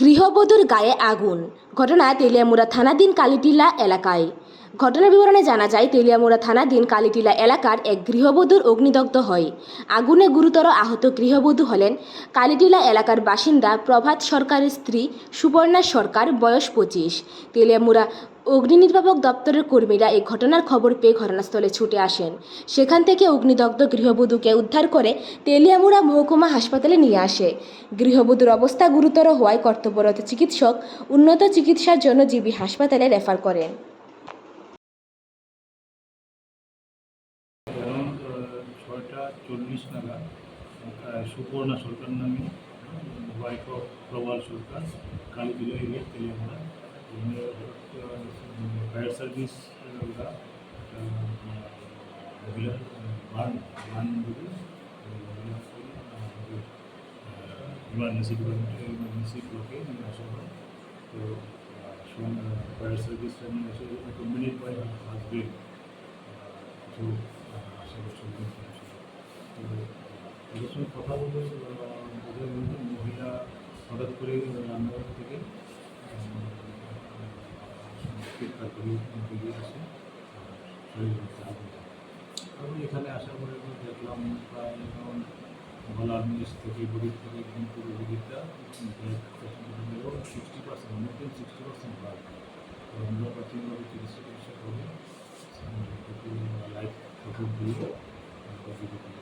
গৃহবধূর গায়ে আগুন ঘটনা তেলিয়ামুড়া থানাধীন কালিটিলা এলাকায় ঘটনার বিবরণে জানা যায়, তেলিয়ামুড়া থানাধীন কালিটিলা এলাকার এক গৃহবধূর অগ্নিদগ্ধ হয়। আগুনে গুরুতর আহত গৃহবধূ হলেন কালিটিলা এলাকার বাসিন্দা প্রভাত সরকারের স্ত্রী সুবর্ণা সরকার, বয়স পঁচিশ। তেলিয়ামুড়া অগ্নি নির্বাপক দপ্তরের কর্মীরা এই ঘটনার খবর পেয়ে ঘটনাস্থলে ছুটে আসেন। সেখান থেকে অগ্নিদগ্ধ গৃহবধূকে উদ্ধার করে তেলিয়ামুড়া মহকুমা হাসপাতালে নিয়ে আসে। গৃহবধূর অবস্থা গুরুতর হওয়ায় কর্তব্যরত চিকিৎসক উন্নত চিকিৎসার জন্য জিবি হাসপাতালে রেফার করেন। ছয়টা চল্লিশ নাগাদ। সুপর্ণা সরকার নামে wife of Prabal Sarkar Kalipuja area Teliamura fire service ওরা মহিলা burn burn emergency department emergency ব্লকে আসা হয়। তো ফায়ার সার্ভিস নিয়ে আসে মিনিট বাই হাজবেন্ড কিছু ছিল। তো ওদের সঙ্গে কথা বলে বোঝা মহিলা হঠাৎ করে রান্নাঘর থেকে বেরিয়ে আসে। আমি এখানে আসার পরে দেখলাম প্রায় এখন গলার নিচ থেকে গরিব থেকে একদম পুরো দিকটা sixty percent more than sixty percent blood আমরা প্রাথমিকভাবে চিকিৎসা চিকিৎসা করে লাইফ দিয়ে